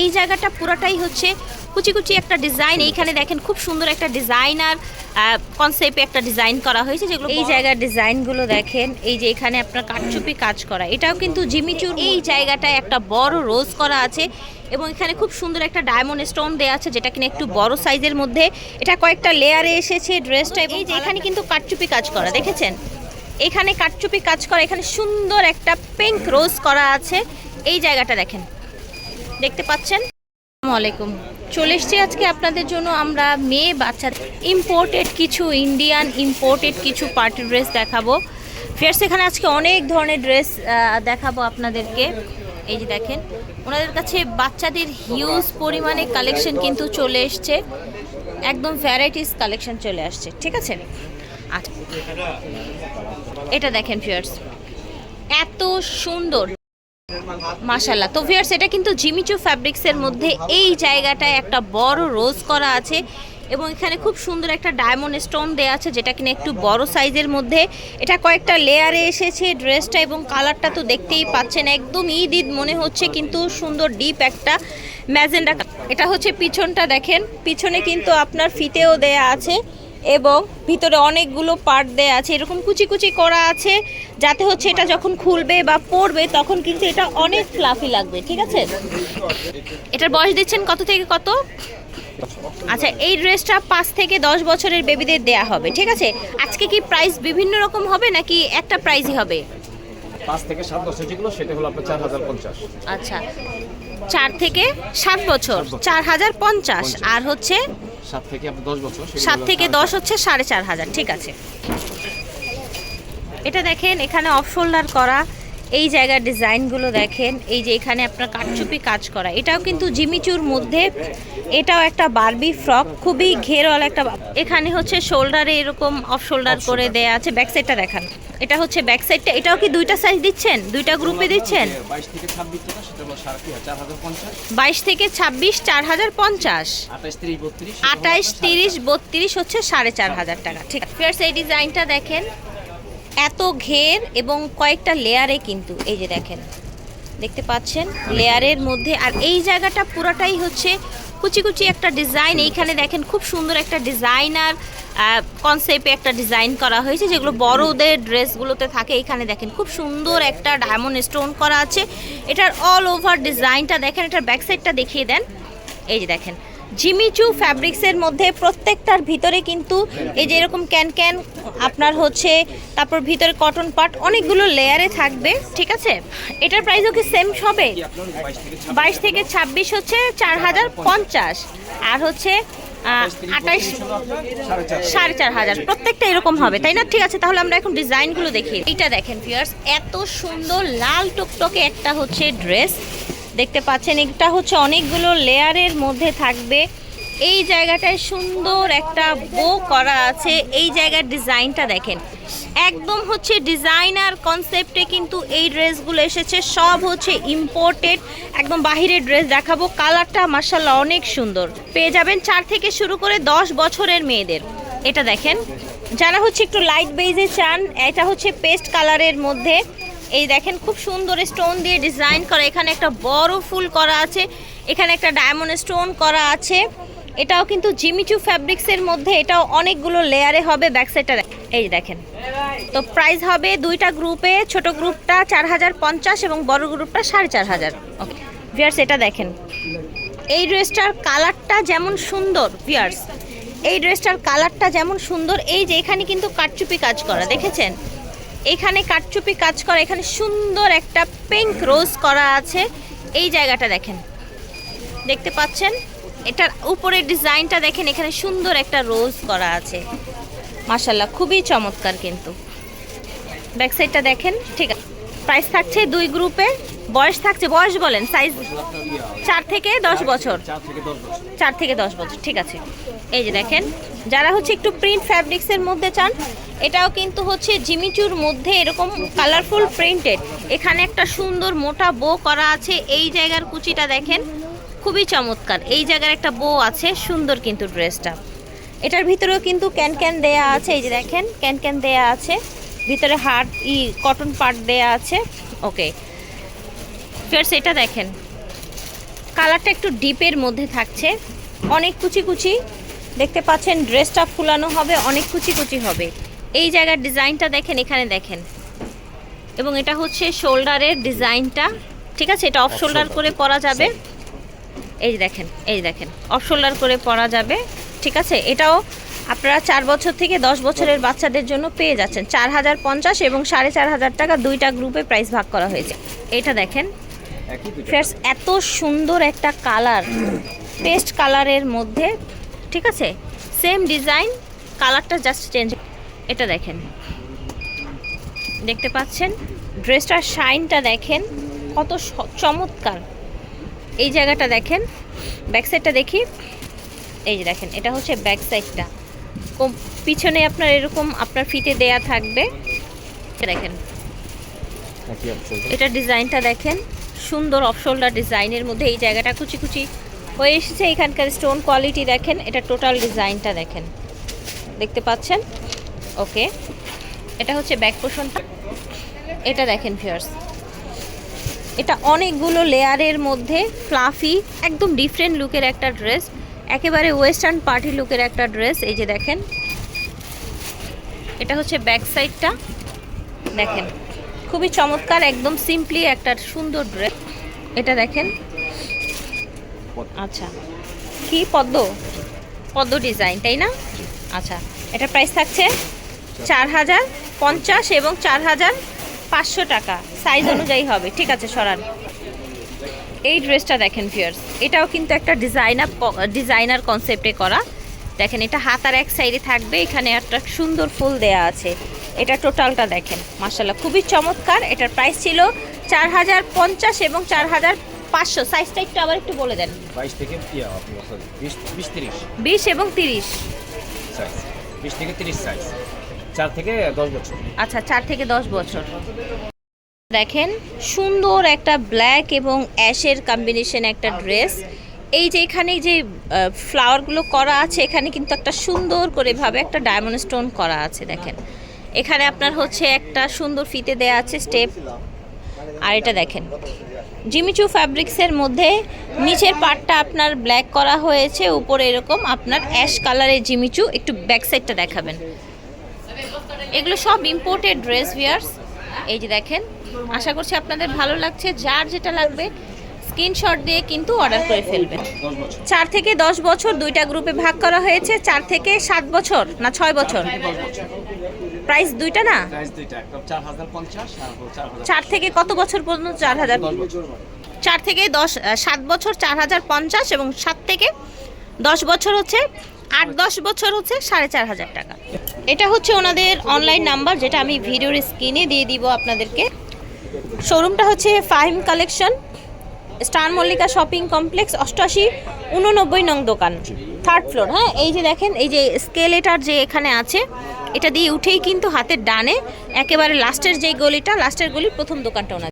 এই জায়গাটা পুরোটাই হচ্ছে কুচি কুচি একটা ডিজাইন এইখানে দেখেন খুব সুন্দর একটা ডিজাইনার কনসেপ্টে একটা ডিজাইন করা হয়েছে যেগুলো এই জায়গার ডিজাইনগুলো দেখেন এই যে এখানে আপনার কাঠচুপি কাজ করা। এটাও কিন্তু জিমিচুর এই জায়গাটায় একটা বড় রোজ করা আছে এবং এখানে খুব সুন্দর একটা ডায়মন্ড স্টোন দেওয়া আছে যেটা কিনা একটু বড় সাইজের মধ্যে। এটা কয়েকটা লেয়ারে এসেছে ড্রেসটা এই যে এখানে কিন্তু কাঠচুপি কাজ করা দেখেছেন? এখানে কাঠচুপি কাজ করা এখানে সুন্দর একটা পিঙ্ক রোজ করা আছে। এই জায়গাটা দেখেন। দেখতে পাচ্ছেন? আলাইকুম। চলে এসছি আজকে আপনাদের জন্য। আমরা মেয়ে বাচ্চা ইম্পোর্টেড কিছু ইন্ডিয়ান ইম্পোর্টেড কিছু পার্টি ড্রেস দেখাবো। ফের সেখানে আজকে অনেক ধরনের ড্রেস দেখাবো আপনাদেরকে। এই যে দেখেন, ওনাদের কাছে বাচ্চাদের হিউজ পরিমাণে কালেকশন কিন্তু চলে এসছে। একদম ভ্যারাইটিস কালেকশন চলে আসছে। ঠিক আছে? আচ্ছা এটা দেখেন ফিয়ার্স এত সুন্দর। মাশাল্লাহ তো ভিয়ার্স এটা কিন্তু জিমিচু ফ্যাব্রিক্সের মধ্যে এই জায়গাটায় একটা বড় রোজ করা আছে এবং এখানে খুব সুন্দর একটা ডায়মন্ড স্টোন দেওয়া আছে, যেটা কিনা একটু বড় সাইজের মধ্যে। এটা কয়েকটা লেয়ারে এসেছে ড্রেসটা এবং কালারটা তো দেখতেই পাচ্ছেন, একদম ঈদ ঈদ মনে হচ্ছে, কিন্তু সুন্দর ডিপ একটা ম্যাজেন্ডা। এটা হচ্ছে পিছনটা দেখেন, পিছনে কিন্তু আপনার ফিতেও দেয়া আছে। এবং ভিতরে অনেকগুলো পার্ট দেয়া আছে এরকম কুচি কুচি করা আছে যাতে হচ্ছে এটা যখন খুলবে বা পড়বে তখন কিন্তু এটা অনেক ফ্লাফি লাগবে ঠিক আছে? এটার বয়স দিচ্ছেন কত থেকে কত? আচ্ছা এই ড্রেসটা পাঁচ থেকে দশ বছরের বেবিদের দেয়া হবে ঠিক আছে? আজকে কি প্রাইস বিভিন্ন রকম হবে নাকি একটা প্রাইসই হবে? পাঁচ থেকে সাত বছর যেগুলো সেটা হলো আপনার চার হাজার পঞ্চাশ। আচ্ছা চার থেকে সাত বছর চার হাজার পঞ্চাশ। আর হচ্ছে সাত থেকে আপনি দশ বছর সাত থেকে দশ হচ্ছে সাড়ে চার হাজার ঠিক আছে। এটা দেখেন এখানে অফ শোল্ডার করা এই জায়গার ডিজাইনগুলো দেখেন এই যে এখানে আপনার কাঠচুপি কাজ করা। এটাও কিন্তু জিমিচুর মধ্যে এটাও একটা বারবি ফ্রক খুবই ঘেরওয়ালা একটা এখানে হচ্ছে শোল্ডারে এরকম অফ শোল্ডার করে। দেয়া আছে ব্যাক সাইডটা দেখান। এটা হচ্ছে ব্যাক সাইডটা এটাও কি দুইটা সাইজ দিচ্ছেন? দুইটা গ্রুপে দিচ্ছেন? বাইশ থেকে ছাব্বিশ চার হাজার পঞ্চাশ। বাইশ থেকে ছাব্বিশ চার হাজার পঞ্চাশ। আঠাশ তিরিশ বত্রিশ আঠাইশ তিরিশ বত্রিশ হচ্ছে সাড়ে চার হাজার টাকা। ঠিক আছে। ফিয়ার্স এই ডিজাইনটা দেখেন এত ঘের এবং কয়েকটা লেয়ারে কিন্তু, এই যে দেখেন, দেখতে পাচ্ছেন? লেয়ারের মধ্যে, আর এই জায়গাটা পুরোটাই হচ্ছে কুচি কুচি একটা ডিজাইন। এইখানে দেখেন খুব সুন্দর একটা ডিজাইনার কনসেপ্টে একটা ডিজাইন করা হয়েছে, যেগুলো বড়দের ড্রেসগুলোতে থাকে। এইখানে দেখেন খুব সুন্দর একটা ডায়মন্ড স্টোন করা আছে। এটার অল ওভার ডিজাইনটা দেখেন, এটার ব্যাক সাইডটা দেখিয়ে দেন। এই যে দেখেন জিমিচু ফ্যাব্রিক্সের মধ্যে প্রত্যেকটার ভিতরে কিন্তু এই যে এরকম ক্যান ক্যান, আপনার হচ্ছে, তারপর ভিতরে কটন পাট অনেকগুলো লেয়ারে থাকবে, ঠিক আছে? এটার প্রাইসও কি সেম হবে বাইশ থেকে ছাব্বিশ হচ্ছে চার হাজার পঞ্চাশ, আর হচ্ছে আঠাইশ সাড়ে চার হাজার। প্রত্যেকটা এরকম হবে, তাই না? ঠিক আছে, তাহলে আমরা এখন ডিজাইনগুলো দেখি। এইটা দেখেন ফিয়ার্স এত সুন্দর, লাল টকটকে একটা হচ্ছে ড্রেস দেখতে পাচ্ছেন, এটা হচ্ছে অনেকগুলো লেয়ারের মধ্যে থাকবে। এই জায়গাটায় সুন্দর একটা বো করা আছে। এই জায়গার ডিজাইনটা দেখেন। একদম হচ্ছে ডিজাইনার কনসেপ্টে কিন্তু এই ড্রেসগুলো এসেছে। সব হচ্ছে ইম্পোর্টেড একদম বাহিরের ড্রেস দেখাবো। কালারটা মার্শাল্লাহ অনেক সুন্দর। পেয়ে যাবেন চার থেকে শুরু করে দশ বছরের মেয়েদের। এটা দেখেন। যারা হচ্ছে একটু লাইট বেজে চান, এটা হচ্ছে পেস্ট কালারের মধ্যে। এই দেখেন, খুব সুন্দর স্টোন দিয়ে ডিজাইন করা। এখানে একটা বড় ফুল করা আছে, এখানে একটা ডায়মন্ড স্টোন করা আছে। এটাও কিন্তু জিমিচু ফ্যাব্রিক্সের মধ্যে, এটাও অনেকগুলো লেয়ারে হবে ব্যাক সাইডটা এই দেখেন, তো প্রাইস হবে দুইটা গ্রুপে ছোট গ্রুপটা চার হাজার পঞ্চাশ এবং বড় গ্রুপটা সাড়ে চার হাজার। ওকে ভিয়ার্স এটা দেখেন। এই ড্রেসটার কালারটা যেমন সুন্দর ভিয়ার্স এই ড্রেসটার কালারটা যেমন সুন্দর, এই যে এখানে কিন্তু কাটচুপি কাজ করা, দেখেছেন? এখানে কাটচুপি কাজ করা, এখানে সুন্দর একটা পিঙ্ক রোজ করা আছে। এই জায়গাটা দেখেন। দেখতে পাচ্ছেন? এটার উপরের ডিজাইনটা দেখেন, এখানে সুন্দর একটা রোজ করা আছে। মাসাল্লাহ খুবই চমৎকার কিন্তু। ব্যাক সাইডটা দেখেন, ঠিক আছে। প্রাইস থাকছে দুই গ্রুপে। বয়স থাকছে, বয়স বলেন সাইজ চার থেকে দশ বছর। চার থেকে দশ বছর, ঠিক আছে। এই যে দেখেন, যারা হচ্ছে একটু প্রিন্ট ফ্যাব্রিক্সের মধ্যে চান, এটাও কিন্তু হচ্ছে জিমিচুর মধ্যে এরকম কালারফুল প্রিন্টেড এখানে একটা সুন্দর মোটা বো করা আছে, এই জায়গার কুচিটা দেখেন, খুবই চমৎকার। এই জায়গার একটা বো আছে, সুন্দর কিন্তু ড্রেসটা এটার ভিতরেও কিন্তু ক্যান ক্যান দেয়া আছে, এই যে দেখেন, ক্যান ক্যান দেয়া আছে। ভিতরে হার্ড ই কটন পার্ট দেয়া আছে। ওকে ফের এটা দেখেন। কালারটা একটু ডিপের মধ্যে থাকছে। অনেক কুচি কুচি। দেখতে পাচ্ছেন ড্রেসটা ফুলানো হবে অনেক কুচি কুচি হবে। এই জায়গার ডিজাইনটা দেখেন এখানে দেখেন। এবং এটা হচ্ছে শোল্ডারের ডিজাইনটা। ঠিক আছে? এটা অফ শোল্ডার করে পরা যাবে। এই দেখেন এই দেখেন। অফ শোল্ডার করে পরা যাবে। ঠিক আছে? এটাও আপনারা চার বছর থেকে দশ বছরের বাচ্চাদের জন্য পেয়ে যাচ্ছেন চার হাজার পঞ্চাশ এবং সাড়ে চার হাজার টাকা দুইটা গ্রুপে প্রাইস ভাগ করা হয়েছে। এটা দেখেন। ফ্রেন্ডস এত সুন্দর একটা কালার পেস্ট কালারের মধ্যে ঠিক আছে? সেম ডিজাইন কালারটা জাস্ট চেঞ্জ এটা দেখেন। দেখতে পাচ্ছেন? ড্রেসটার শাইনটা দেখেন। কত চমৎকার। এই জায়গাটা দেখেন। ব্যাক সাইডটা দেখি। এই যে দেখেন এটা হচ্ছে ব্যাক সাইডটা পিছনে আপনার এরকম আপনার ফিতে দেয়া থাকবে। দেখেন। এটা ডিজাইনটা দেখেন। সুন্দর অফ শোল্ডার ডিজাইনের মধ্যে এই জায়গাটা কুচি কুচি হয়ে এসেছে। এখানকার স্টোন কোয়ালিটি দেখেন এটা টোটাল ডিজাইনটা দেখেন। দেখতে পাচ্ছেন? ওকে। এটা হচ্ছে ব্যাক পোর্শনটা এটা দেখেন ফিয়ার্স এটা অনেকগুলো লেয়ারের মধ্যে ফ্লাফি একদম ডিফারেন্ট লুকের একটা ড্রেস একেবারে ওয়েস্টার্ন পার্টি লুকের একটা ড্রেস এই যে দেখেন। এটা হচ্ছে ব্যাক সাইডটা দেখেন, খুবই চমৎকার, একদম সিম্পলি একটা সুন্দর ড্রেস এটা দেখেন। আচ্ছা কি পদ্ম? পদ্ম ডিজাইন তাই না? আচ্ছা এটা প্রাইস থাকছে চার হাজার পঞ্চাশ এবং চার হাজার পাঁচশো টাকা। সাইজ অনুযায়ী হবে, ঠিক আছে, সরান। এই ড্রেসটা দেখেন ফিয়ার্স এটাও কিন্তু একটা ডিজাইনার ডিজাইনার কনসেপ্টে করা। দেখেন এটা হাতার এক সাইডে থাকবে এখানে একটা সুন্দর ফুল দেয়া আছে। এটা টোটালটা দেখেন মার্শাল্লাহ খুবই চমৎকার। এটার প্রাইস ছিল চার হাজার পঞ্চাশ এবং চার হাজার পাঁচশো। সাইজটা একটু আবার একটু বলে দেন। বাইশ থেকে বিশ এবং তিরিশ। বিশ থেকে তিরিশ সাইজ চার থেকে দশ বছর। আচ্ছা চার থেকে দশ বছর। দেখেন, সুন্দর একটা ব্ল্যাক এবং অ্যাশের কম্বিনেশন একটা ড্রেস এই যে এখানে যে ফ্লাওয়ারগুলো করা আছে, এখানে কিন্তু একটা সুন্দর করে ভাবে একটা ডায়মন্ড স্টোন করা আছে, দেখেন। এখানে আপনার হচ্ছে একটা সুন্দর ফিতে দেয়া আছে স্টেপ আর এটা দেখেন জিমিচু ফ্যাব্রিক্সের মধ্যে নিচের পার্টটা আপনার ব্ল্যাক করা হয়েছে, উপরে এরকম আপনার অ্যাশ কালারের জিমিচু একটু ব্যাক সাইডটা দেখাবেন। এগুলো সব ইম্পোর্টেড ড্রেস ভিয়ার্স এই যে দেখেন, আশা করছি আপনাদের ভালো লাগছে। যার যেটা লাগবে, স্ক্রিনশট দিয়ে কিন্তু অর্ডার করে বছর চার থেকে দশ বছর দুইটা গ্রুপে ভাগ করা হয়েছে। চার থেকে সাত বছর, না ছয় বছর? প্রাইস দুইটা না? চার থেকে কত বছর পর্যন্ত? চার হাজার। চার থেকে দশ সাত বছর, চার হাজার পঞ্চাশ এবং সাত থেকে দশ বছর হচ্ছে আট দশ বছর হচ্ছে সাড়ে চার হাজার টাকা। এটা হচ্ছে ওনাদের অনলাইন নাম্বার যেটা আমি ভিডিওর স্ক্রিনে দিয়ে দিব আপনাদেরকে। শোরুমটা হচ্ছে Fahim collection star Mallika shopping complex অষ্টআশি উননব্বই নং দোকান থার্ড ফ্লোর হ্যাঁ এই যে দেখেন, এই যে স্কেলেটার যে এখানে আছে, এটা দিয়ে উঠেই কিন্তু হাতের ডানে, একেবারে লাস্টের যে গলিটা লাস্টের গলির প্রথম দোকানটা ওনার